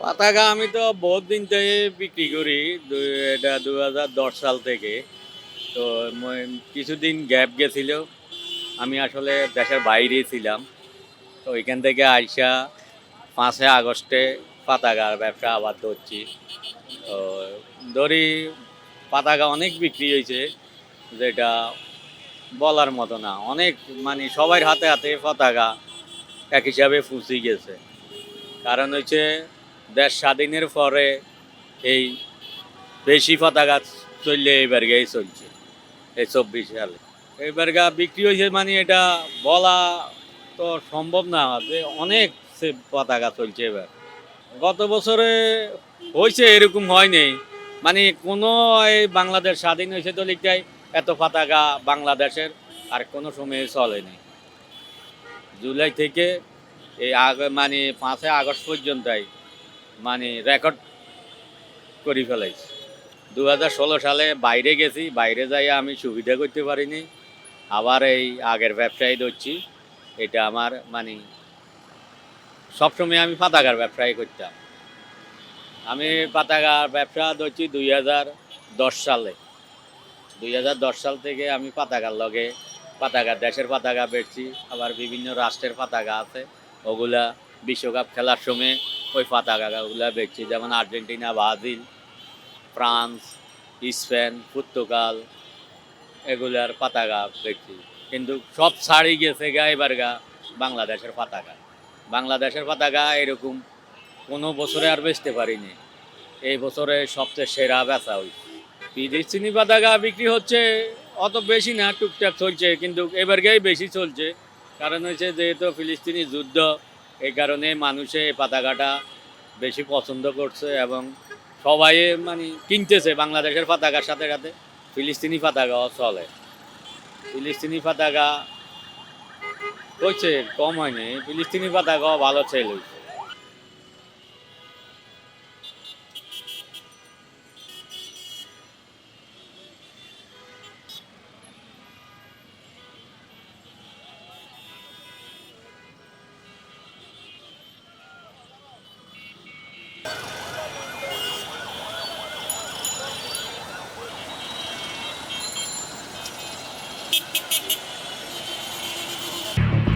পাতাকা আমি তো বহুত দিন থেকে বিক্রি করি এটা দু হাজার দশ সাল থেকে। তো কিছুদিন গ্যাপ গেছিল, আমি আসলে দেশের বাইরেই ছিলাম। তো ওইখান থেকে আইসা পাঁচে আগস্টে পাতাকার ব্যবসা আবার ধরছি। তো ধরি পাতাকা অনেক বিক্রি হয়েছে, যেটা বলার মতো না। অনেক মানে সবার হাতে হাতে পতাকা এক হিসাবে ফুসি গেছে। কারণ হচ্ছে দেশ স্বাধীনের পরে এই বেশি পতাকা চললে এইবার গেই চলছে, এই চব্বিশ সালে। এইবার গা বিক্রি হয়েছে মানে এটা বলা তো সম্ভব না, যে অনেক সে পতাকা চলছে এবার। গত বছরে হয়েছে, এরকম হয়নি মানে কোনো এই বাংলাদেশ স্বাধীন হয়েছে তো লিখটাই এত পতাকা বাংলাদেশের আর কোনো সময় চলেনি জুলাই থেকে এই আগ মানে পাঁচই আগস্ট পর্যন্তই মানে রেকর্ড করে ফেলাইছি। দু হাজার ষোলো সালে বাইরে গেছি, বাইরে যাই আমি সুবিধা করতে পারিনি। আবার এই আগের ব্যবসায় ধরছি, এটা আমার মানে সবসময় আমি পাতাকার ব্যবসায় করতাম। আমি পাতাকার ব্যবসা ধরছি দুই হাজার দশ সালে। দুই হাজার দশ সাল থেকে আমি পাতাকার লগে পাতাকা দেশের পতাকা বেচছি, আবার বিভিন্ন রাষ্ট্রের পতাকা আছে। ওগুলা বিশ্বকাপ খেলার সময় ওই পতাকাগুলা বেচছি যেমন Argentina, Brazil, France, Spain, Portugal, এগুলার পতাকা বেচছি কিন্তু সব ছাড়ি গেছে গা এবার গা বাংলাদেশের পতাকা বাংলাদেশের পতাকা এরকম কোনো বছরে আর বেচতে পারিনি। এই বছরে সবচেয়ে সেরা বেচা হয়েছে বিদেশি পতাকা বিক্রি হচ্ছে অত বেশি না, টুকটাক চলছে, কিন্তু এবার এবারকেই বেশি চলছে। কারণ হচ্ছে যেহেতু ফিলিস্তিনি যুদ্ধ এই কারণে মানুষে এই পাতাকাটা বেশি পছন্দ করছে এবং সবাই মানে কিনতেছে বাংলাদেশের পতাকার সাথে সাথে। ফিলিস্তিনি পাতাকাও চলে। ফিলিস্তিনি পতাকা হয়েছে কম হয়নি। ফিলিস্তিনি পাতাকাও ভালো সেল হয়েছে